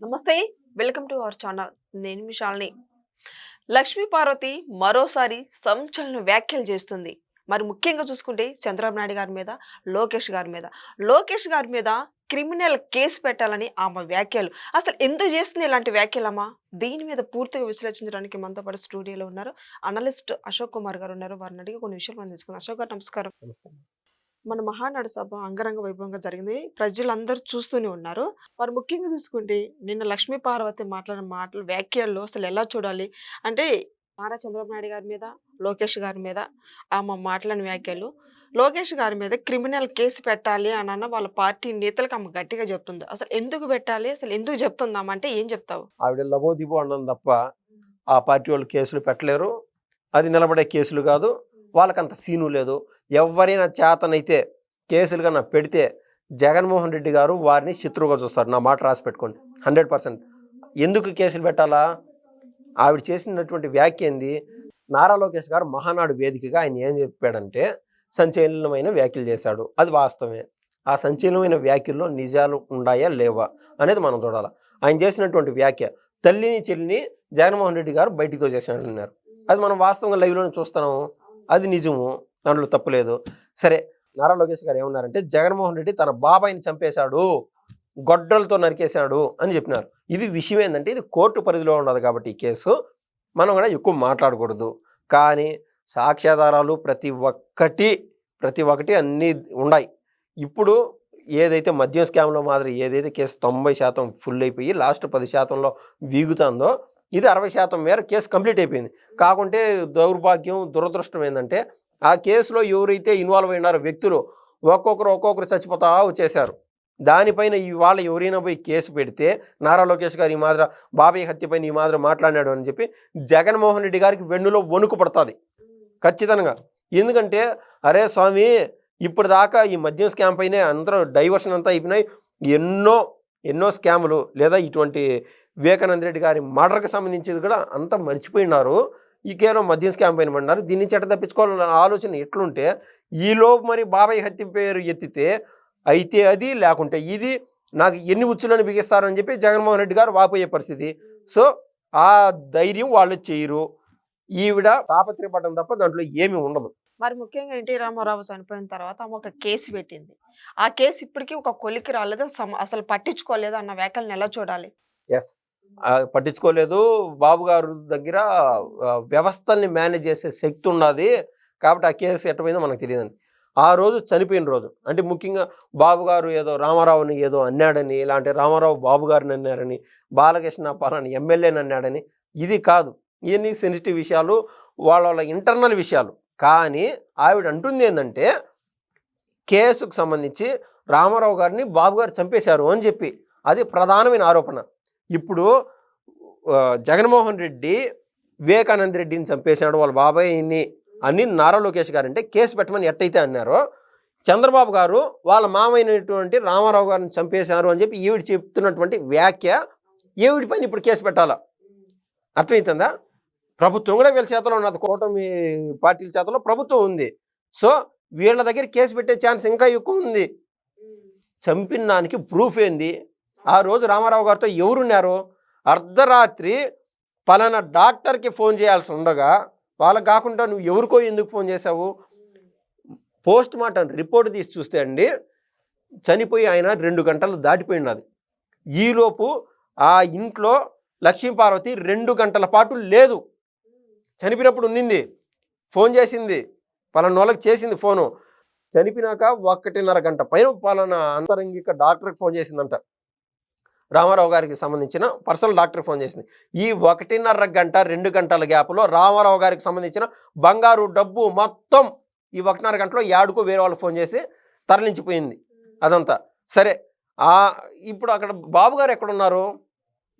నమస్తే welcome to our channel. నేను మిషాల్ని లక్ష్మీ పార్వతి మరోసారి సంచలన వ్యాఖ్యలు చేస్తుంది. మరి ముఖ్యంగా చూసుకుంటే చంద్రబాబు నాయుడు గారి మీద లోకేష్ గారి మీద. లోకేష్ గారి మీద క్రిమినల్ కేసు పెట్టాలని ఆమె వ్యాఖ్యలు. అసలు ఎందుకు చేస్తుంది ఇలాంటి వ్యాఖ్యలమ్మా? దీని మీద పూర్తిగా విశ్లేషించడానికి మనతో పాటు స్టూడియోలో ఉన్నారు. అనలిస్ట్ అశోక్ కుమార్ గారు ఉన్నారు. వారిని అడిగి కొన్ని విషయాలు మనం తెలుసుకుందాం. అశోక్ గారు నమస్కారం. మన మహానాడు సభ అంగరంగ వైభవంగా జరిగింది. ప్రజలందరూ చూస్తూనే ఉన్నారు. వారు ముఖ్యంగా చూసుకుంటే నిన్న లక్ష్మీ పార్వతి మాట్లాడిన మాటలు వ్యాఖ్యల్లో అసలు ఎలా చూడాలి? అంటే నారా చంద్రబాబు నాయుడు గారి మీద లోకేష్ గారి మీద ఆమె మాట్లాడిన వ్యాఖ్యలు లోకేష్ గారి మీద క్రిమినల్ కేసు పెట్టాలి అని అన్న వాళ్ళ పార్టీ నేతలకు ఆమె గట్టిగా చెప్తుంది. అసలు ఎందుకు పెట్టాలి? అసలు ఎందుకు చెప్తుందామా అంటే ఏం చెప్తావు? ఆవిడ లబోదిబో అన్నం తప్ప ఆ పార్టీ వాళ్ళు కేసులు పెట్టలేరు. అది నిలబడే కేసులు కాదు. వాళ్ళకంత సీను లేదు. ఎవరైనా చేతనైతే కేసులు కన్నా పెడితే జగన్మోహన్ రెడ్డి గారు వారిని శత్రువుగా చూస్తారు. నా మాట రాసి పెట్టుకోండి. Hundred percent. ఎందుకు కేసులు పెట్టాలా? ఆవిడ చేసినటువంటి వ్యాఖ్య ఏంది? నారా లోకేష్ గారు మహానాడు వేదికగా ఆయన ఏం చెప్పాడంటే సంచలనమైన వ్యాఖ్యలు చేశాడు. అది వాస్తవమే. ఆ సంచలనమైన వ్యాఖ్యల్లో నిజాలు ఉన్నాయా లేవా అనేది మనం చూడాలి. ఆయన చేసినటువంటి వ్యాఖ్య తల్లిని చెల్లిని జగన్మోహన్ రెడ్డి గారు బయటికి చేసినట్టున్నారు అది మనం వాస్తవంగా లైవ్లోనే చూస్తున్నాము. అది నిజము దాంట్లో తప్పులేదు సరే నారా లోకేష్ గారు ఏమన్నారంటే జగన్మోహన్ రెడ్డి తన బాబాయిని చంపేశాడు గొడ్డలతో నరికేశాడు అని చెప్పినారు. ఇది విషయం ఏంటంటే ఇది కోర్టు పరిధిలో ఉన్నది కాబట్టి ఈ కేసు. మనం కూడా ఎక్కువ మాట్లాడకూడదు. కానీ సాక్ష్యాధారాలు ప్రతి ఒక్కటి ప్రతి ఒక్కటి అన్నీ ఉన్నాయి. ఇప్పుడు ఏదైతే మద్యం స్కామ్లో మాదిరి ఏదైతే కేసు తొంభై శాతం ఫుల్ అయిపోయి లాస్ట్ పది శాతంలో వీగుతుందో ఇది అరవై శాతం మేర కేసు కంప్లీట్ అయిపోయింది. కాకుంటే దౌర్భాగ్యం దురదృష్టం ఏంటంటే ఆ కేసులో ఎవరైతే ఇన్వాల్వ్ అయినారో వ్యక్తులు ఒక్కొక్కరు ఒక్కొక్కరు చచ్చిపోతా వచ్చేశారు. దానిపైన ఇవాళ ఎవరైనా పోయి కేసు పెడితే నారా లోకేష్ గారు ఈ మాదిర బాబాయ్ హత్యపైన ఈ మాదిర మాట్లాడినాడు అని చెప్పి జగన్మోహన్ రెడ్డి గారికి వెన్నులో వణుకు పడుతుంది. ఖచ్చితంగా. ఎందుకంటే అరే స్వామి ఇప్పుడు దాకా ఈ మద్యం స్కామ్ పైనే అందరూ డైవర్షన్ అంతా అయిపోయినాయి. ఎన్నో ఎన్నో స్కాములు లేదా ఇటువంటి వివేకానంద రెడ్డి గారి మర్డర్కి సంబంధించింది కూడా అంతా మర్చిపోయినారు. ఈ కేవలం మద్యం స్కామ్ పైన పడినారు. దీన్ని చెట్ట తప్పించుకోవాలన్న ఆలోచన ఎట్లుంటే ఈలోపు మరి బాబాయ్ హత్య పేరు ఎత్తితే అయితే అది లేకుంటే ఇది నాకు ఎన్ని ఉచ్చులను బిగిస్తారని చెప్పి జగన్మోహన్ రెడ్డి గారు వాపోయే పరిస్థితి. సో ఆ ధైర్యం వాళ్ళు చేయరు. ఈవిడ తాపత్రయపడడం తప్ప దాంట్లో ఏమీ ఉండదు. మరి ముఖ్యంగా ఎన్టీ రామారావు చనిపోయిన తర్వాత ఆమె ఒక కేసు పెట్టింది. ఆ కేసు ఇప్పటికీ ఒక కొలికి రాలేదు అసలు పట్టించుకోలేదు అన్న వ్యాఖ్యలను ఎలా చూడాలి. ఎస్ పట్టించుకోలేదు. బాబు గారు దగ్గర వ్యవస్థల్ని మేనేజ్ చేసే శక్తి ఉన్నది కాబట్టి ఆ కేసు ఎట్టమైందో మనకు తెలియదండి. ఆ రోజు చనిపోయిన రోజు అంటే ముఖ్యంగా బాబు గారు ఏదో రామారావుని ఏదో అన్నాడని ఇలాంటి రామారావు బాబు గారిని అన్నారని బాలకృష్ణ పాలని ఎమ్మెల్యేని అన్నాడని ఇది కాదు. ఇవన్నీ సెన్సిటివ్ విషయాలు వాళ్ళ వాళ్ళ ఇంటర్నల్ విషయాలు. కానీ ఆవిడ అంటుంది ఏంటంటే కేసుకు సంబంధించి రామారావు గారిని బాబు గారు చంపేశారు అని చెప్పి. అది ప్రధానమైన ఆరోపణ. ఇప్పుడు జగన్మోహన్ రెడ్డి వివేకానంద రెడ్డిని చంపేశాడు వాళ్ళ బాబాయ్ని అని నారా లోకేష్ గారు అంటే కేసు పెట్టమని ఎట్టయితే అన్నారో చంద్రబాబు గారు వాళ్ళ మామైనటువంటి రామారావు గారిని చంపేశారు అని చెప్పి ఈవిడ చెప్తున్నటువంటి వ్యాఖ్య ఈవిడి పైన ఇప్పుడు కేసు పెట్టాలా? అర్థమవుతుందా ప్రభుత్వం కూడా వీళ్ళ చేతలో ఉన్నది కూటమి పార్టీల చేతలో ప్రభుత్వం ఉంది. సో వీళ్ళ దగ్గర కేసు పెట్టే ఛాన్స్ ఇంకా ఎక్కువ ఉంది. చంపిన దానికి ప్రూఫ్ ఏంది? ఆ రోజు రామారావు గారితో ఎవరున్నారు? అర్ధరాత్రి పలానా డాక్టర్కి ఫోన్ చేయాల్సి ఉండగా వాళ్ళకు కాకుండా నువ్వు ఎవరికో ఎందుకు ఫోన్ చేసావు పోస్ట్ మార్టం రిపోర్ట్ తీసి చూస్తే అండి చనిపోయి ఆయన రెండు గంటలు దాటిపోయినది ఈలోపు ఆ ఇంట్లో లక్ష్మీపార్వతి రెండు గంటల పాటు లేదు. చనిపోయినప్పుడు ఉన్నింది ఫోన్ చేసింది పలానా వాళ్ళకి చేసింది ఫోను. చనిపోయినాక ఒకటిన్నర గంట పైన పలానా అంతరంగిక డాక్టర్కి ఫోన్ చేసిందంట. రామారావు గారికి సంబంధించిన పర్సనల్ డాక్టర్ ఫోన్ చేసింది. ఈ ఒకటిన్నర గంట రెండు గంటల గ్యాప్లో రామారావు గారికి సంబంధించిన బంగారు డబ్బు మొత్తం ఈ ఒకటిన్నర గంటలో యాడుకో వేరే వాళ్ళు ఫోన్ చేసి తరలించిపోయింది అదంతా. సరే ఇప్పుడు అక్కడ బాబు గారు ఎక్కడున్నారు?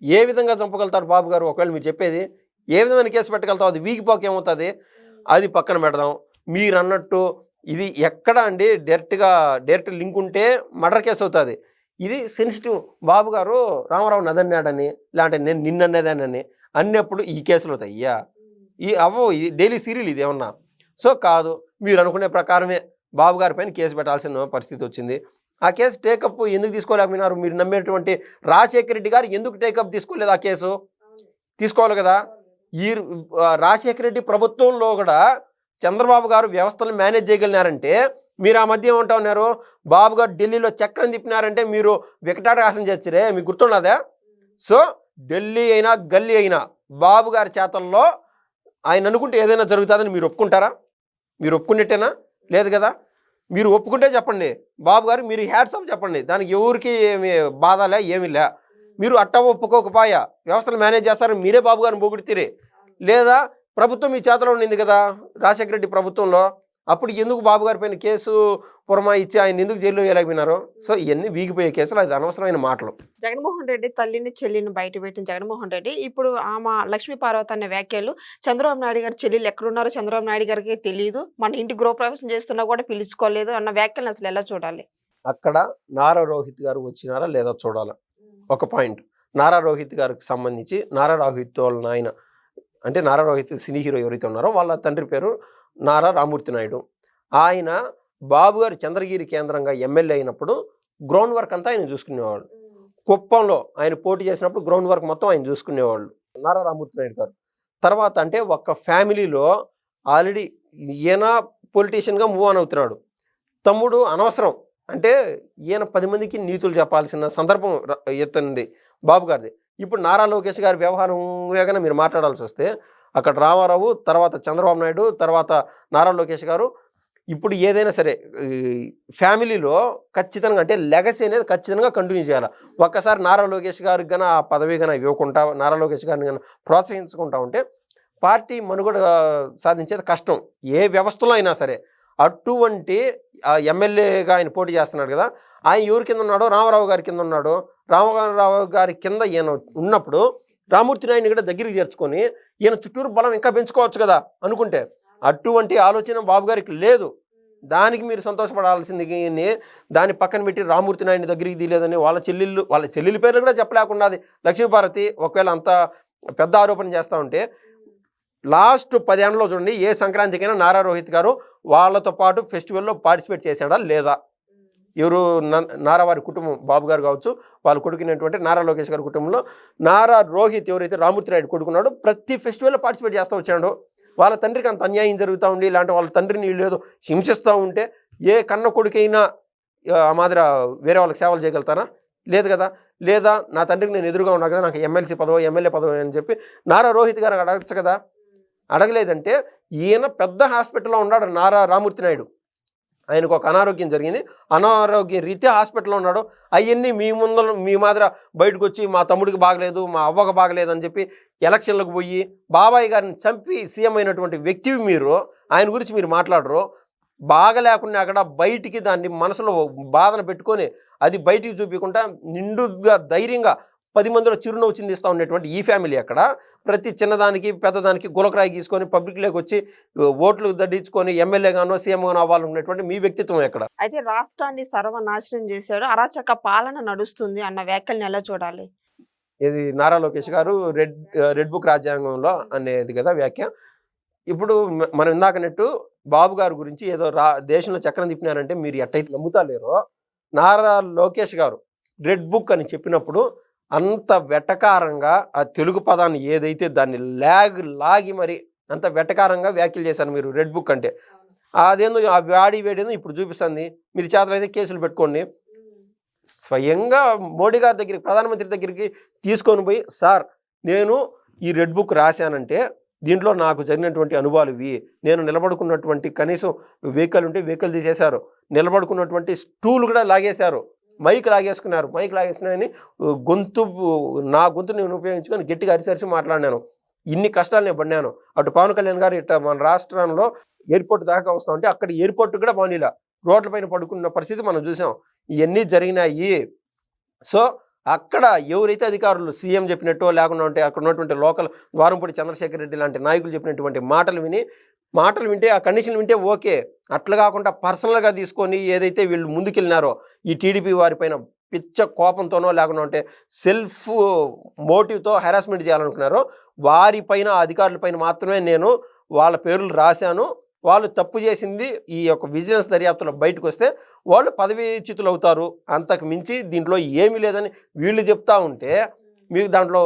ఏ విధంగా చంపగలుగుతారు బాబు గారు? ఒకవేళ మీరు చెప్పేది ఏ విధమైన కేసు పెట్టగలుగుతావు? అది వీగిపోక ఏమవుతుంది? అది పక్కన పెడదాం. మీరు అన్నట్టు ఇది ఎక్కడ అండి? డైరెక్ట్గా డైరెక్ట్ లింక్ ఉంటే మర్డర్ కేసు అవుతుంది. ఇది సెన్సిటివ్ బాబు గారు రామారావు నదన్నాడని లేదంటే నేను నిన్ననేదానని అన్నప్పుడు ఈ కేసులు అవుతాయి అయ్యా. ఈ అవ్వో ఇది డైలీ సీరియల్ ఇది ఏమన్నా? సో కాదు మీరు అనుకునే ప్రకారమే బాబు గారి పైన కేసు పెట్టాల్సిన పరిస్థితి వచ్చింది. ఆ కేసు టేకప్ ఎందుకు తీసుకోలేకపోయినారు? మీరు నమ్మేటువంటి రాజశేఖర రెడ్డి గారు ఎందుకు టేకప్ తీసుకోలేదు ఆ కేసు? తీసుకోవాలి కదా. ఈ రాజశేఖర రెడ్డి ప్రభుత్వంలో కూడా చంద్రబాబు గారు వ్యవస్థను మేనేజ్ చేయగలిగినారంటే మీరు ఆ మధ్య ఏమంటా ఉన్నారు? బాబు గారు ఢిల్లీలో చక్రం తిప్పినారంటే మీరు వికటాటహాసం చేస్తారే? మీకు గుర్తున్నదా సో ఢిల్లీ అయినా గల్లీ అయినా బాబు గారి చేతల్లో ఆయన అనుకుంటే ఏదైనా జరుగుతుందని మీరు ఒప్పుకుంటారా? మీరు ఒప్పుకున్నట్టేనా? లేదు కదా? మీరు ఒప్పుకుంటే చెప్పండి. బాబు గారు మీరు హ్యాట్స్ ఆఫ్ చెప్పండి. దానికి ఎవరికి ఏమి బాధలే ఏమీ లే. మీరు అట్ట ఒప్పుకోకపోయా? వ్యవస్థలు మేనేజ్ చేస్తారని మీరే బాబు గారిని పొగిడితేరే లేదా ప్రభుత్వం మీ చేతిలో ఉండింది కదా? రాజశేఖర రెడ్డి ప్రభుత్వంలో. అప్పుడు ఎందుకు బాబు గారి పైన కేసు పురమా ఇచ్చి ఆయన ఎందుకు జైల్లో వేయలేకపోయినారు? సో ఇవన్నీ వీగిపోయే కేసులు అది అనవసరమైన మాటలు. జగన్మోహన్ రెడ్డి తల్లిని చెల్లిని బయట పెట్టిన జగన్మోహన్ రెడ్డి ఇప్పుడు ఆమె లక్ష్మీ పార్వతి అనే వ్యాఖ్యలు చంద్రబాబు నాయుడు గారి చెల్లెలు ఎక్కడున్నారో చంద్రబాబు నాయుడు గారికి తెలియదు. మన ఇంటి గృహప్రవేశం చేస్తున్నా కూడా పిలుచుకోలేదు అన్న వ్యాఖ్యలను అసలు ఎలా చూడాలి? అక్కడ నారా రోహిత్ గారు వచ్చినారా లేదా చూడాలి. ఒక పాయింట్. నారా రోహిత్ గారికి సంబంధించి నారా రోహిత్ వాళ్ళ నాయన అంటే నారా రోహిత్ సినీ హీరో ఎవరైతే ఉన్నారో వాళ్ళ తండ్రి పేరు నారా రామూర్తి నాయుడు. ఆయన బాబు గారు చంద్రగిరి కేంద్రంగా ఎమ్మెల్యే అయినప్పుడు గ్రౌండ్ వర్క్ అంతా ఆయన చూసుకునేవాళ్ళు. కుప్పంలో ఆయన పోటీ చేసినప్పుడు గ్రౌండ్ వర్క్ మొత్తం ఆయన చూసుకునేవాళ్ళు నారా రామూర్తి నాయుడు గారు. తర్వాత అంటే ఒక ఫ్యామిలీలో ఆల్రెడీ ఈయన పొలిటీషియన్గా మూవ్ ఆన్ అవుతున్నాడు. తమ్ముడు అనవసరం. అంటే ఈయన పది మందికి నీతులు చెప్పాల్సిన సందర్భం ఇతనిది బాబు గారిది. ఇప్పుడు నారా లోకేష్ గారి వ్యవహారం మీరు మాట్లాడాల్సి వస్తే అక్కడ రామారావు తర్వాత చంద్రబాబు నాయుడు తర్వాత నారా లోకేష్ గారు ఇప్పుడు ఏదైనా సరే ఫ్యామిలీలో ఖచ్చితంగా అంటే లెగసీ అనేది ఖచ్చితంగా కంటిన్యూ చేయాలి. ఒక్కసారి నారా లోకేష్ గారికి కానీ ఆ పదవి గన ఇవ్వకుండా నారా లోకేష్ గారిని గన ప్రోత్సహించుకుంటా ఉంటే పార్టీ మనుగడ సాధించేది కష్టం. ఏ వ్యవస్థలో అయినా సరే అటువంటి ఎమ్మెల్యేగా ఆయన పోటీ చేస్తున్నాడు కదా ఆయన ఎవరి కింద ఉన్నాడో రామారావు గారి కింద ఉన్నాడు రామారావు గారి కింద ఈయన ఉన్నప్పుడు రామూర్తి నాయుడిని కూడా దగ్గరికి చేర్చుకొని ఈయన చుట్టూరు బలం ఇంకా పెంచుకోవచ్చు కదా అనుకుంటే. అటువంటి ఆలోచన బాబు గారికి లేదు. దానికి మీరు సంతోషపడాల్సింది దాన్ని పక్కన పెట్టి రామూర్తి నాయుడిని దగ్గరికి తీయలేదని వాళ్ళ చెల్లెళ్ళు వాళ్ళ చెల్లెళ్ళ పేర్లు కూడా చెప్పలేకుండా లక్ష్మీభారతి ఒకవేళ అంత పెద్ద ఆరోపణ చేస్తూ ఉంటే లాస్ట్ పదేళ్ళలో చూడండి ఏ సంక్రాంతికైనా నారా రోహిత్ గారు వాళ్ళతో పాటు ఫెస్టివల్లో పార్టిసిపేట్ చేశాడా లేదా? ఎవరు న- నారా వారి కుటుంబం బాబు గారు కావచ్చు వాళ్ళ కొడుకునేటువంటి నారా లోకేష్ గారి కుటుంబంలో నారా రోహిత్ ఎవరైతే రామూర్తి రాయుడు కొడుకున్నాడో ప్రతి ఫెస్టివల్లో పార్టిసిపేట్ చేస్తూ వచ్చాడు. వాళ్ళ తండ్రికి అంత అన్యాయం జరుగుతూ ఉండి ఇలాంటి వాళ్ళ తండ్రిని వీళ్ళు ఏదో హింసిస్తూ ఉంటే ఏ కన్న కొడుకైనా ఆ మాదిర వేరే వాళ్ళకి సేవలు చేయగలుగుతారా? లేదు కదా. లేదా నా తండ్రికి నేను ఎదురుగా ఉన్నా కదా నాకు ఎమ్మెల్సీ పదవి ఎమ్మెల్యే పదవి అని చెప్పి నారా రోహిత్ గారు అడగచ్చు కదా. అడగలేదంటే ఈయన పెద్ద హాస్పిటల్లో ఉన్నాడు నారా రామూర్తి నాయుడు. ఆయనకు ఒక అనారోగ్యం జరిగింది. అనారోగ్య రీత్యా హాస్పిటల్లో ఉన్నాడు. అవన్నీ మీ ముందర మీ మాదిర బయటకు వచ్చి మా తమ్ముడికి బాగలేదు మా అవ్వకు బాగలేదు అని చెప్పి ఎలక్షన్లకు పోయి బాబాయ్ గారిని చంపి సీఎం అయినటువంటి వ్యక్తి మీరు ఆయన గురించి మీరు మాట్లాడరు. బాగా లేకుండా అక్కడ బయటికి దాన్ని మనసులో బాధను పెట్టుకొని అది బయటికి చూపించకుండా నిండుగా ధైర్యంగా పది మందిలో చిరునవ్వు చిందిస్తూ ఉండేటువంటి ఈ ఫ్యామిలీ అక్కడ. ప్రతి చిన్నదానికి పెద్దదానికి గులకరాయి గీసుకొని పబ్లిక్లోకి వచ్చి ఓట్లు దడ్డించుకొని ఎమ్మెల్యేగానో సీఎంగానో అవ్వాలనుకునేటువంటి మీ వ్యక్తిత్వం ఎక్కడ? అయితే రాష్ట్రాన్ని సర్వనాశనం చేశాడు అరాచక పాలన నడుస్తుంది అన్న వ్యాఖ్యలను ఎలా చూడాలి? ఇది నారా లోకేష్ గారు రెడ్ రెడ్ బుక్ రాజ్యాంగంలో అనేది కదా వ్యాఖ్య. ఇప్పుడు మనం ఇందాకనట్టు బాబు గారి గురించి ఏదో రా దేశంలో చక్రం తిప్పినారంటే మీరు ఎట్టయితే నమ్ముతా లేరో నారా లోకేష్ గారు రెడ్ బుక్ అని చెప్పినప్పుడు అంత వెటకారంగా ఆ తెలుగు పదాన్ని ఏదైతే దాన్ని లాగ్ లాగి మరి అంత వెటకారంగా వ్యాఖ్యలు చేశారు మీరు రెడ్ బుక్ అంటే. అదేందో ఆ వాడి వేడేందో ఇప్పుడు చూపిస్తుంది. మీరు చేతలు అయితే కేసులు పెట్టుకోండి. స్వయంగా మోడీ గారి దగ్గరికి ప్రధానమంత్రి దగ్గరికి తీసుకొని పోయి సార్ నేను ఈ రెడ్ బుక్ రాశానంటే దీంట్లో నాకు జరిగినటువంటి అనుభవాలు ఇవి. నేను నిలబడుకున్నటువంటి కనీసం వెహికల్ ఉంటే వెహికల్ తీసేశారు. నిలబడుకున్నటువంటి స్టూల్ కూడా లాగేశారు. మైక్ లాగేసుకున్నారు. మైక్ లాగేసుకున్నాయని గొంతు నా గొంతు నేను ఉపయోగించుకొని గట్టిగా అరిసరిసి మాట్లాడినాను. ఇన్ని కష్టాలు నేను పడినాను. అటు పవన్ కళ్యాణ్ గారు ఇట్లా మన రాష్ట్రంలో ఎయిర్పోర్ట్ దాకా వస్తా ఉంటే అక్కడ ఎయిర్పోర్ట్ కూడా బానీలా రోడ్లపైన పడుకున్న పరిస్థితి మనం చూసాం. ఇవన్నీ జరిగినాయి. సో అక్కడ ఎవరైతే అధికారులు సీఎం చెప్పినట్టు లేకుండా ఉంటే అక్కడ ఉన్నటువంటి లోకల్ ద్వారంపూడి చంద్రశేఖర్ రెడ్డి లాంటి నాయకులు చెప్పినటువంటి మాటలు విని మాటలు వింటే ఆ కండిషన్ వింటే ఓకే. అట్లా కాకుండా పర్సనల్గా తీసుకొని ఏదైతే వీళ్ళు ముందుకెళ్ళినారో ఈ టీడీపీ వారిపైన పిచ్చ కోపంతోనో లేకుండా ఉంటే సెల్ఫ్ మోటివ్తో హెరాస్మెంట్ చేయాలనుకున్నారో వారిపైన అధికారులపైన మాత్రమే నేను వాళ్ళ పేర్లు రాశాను. వాళ్ళు తప్పు చేసింది ఈ యొక్క విజిలెన్స్ దర్యాప్తులో బయటకు వస్తే వాళ్ళు పదవీచ్యుతులు అవుతారు అంతకు మించి దీంట్లో ఏమీ లేదని వీళ్ళు చెప్తా ఉంటే మీకు దాంట్లో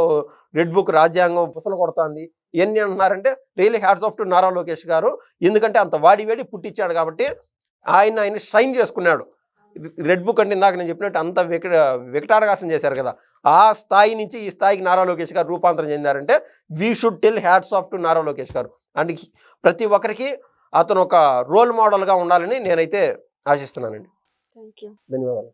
రెడ్ బుక్ రాజ్యాంగం పుసలు కొడుతుంది. ఇవన్నీ అంటున్నారంటే really hats off to Nara Lokesh గారు. ఎందుకంటే అంత వాడి వేడి పుట్టించాడు కాబట్టి ఆయన ఆయన షైన్ చేసుకున్నాడు. రెడ్ బుక్ అంటే ఇందాక నేను చెప్పినట్టు అంత విక వికటాటగాసం చేశారు కదా. ఆ స్థాయి నుంచి ఈ స్థాయికి నారా లోకేష్ గారు రూపాంతరం చెందారంటే we should tell hats off to Nara Lokesh గారు. అండ్ ప్రతి ఒక్కరికి అతను ఒక రోల్ మోడల్గా ఉండాలని నేనైతే ఆశిస్తున్నానండి. థ్యాంక్ యూ ధన్యవాదాలు.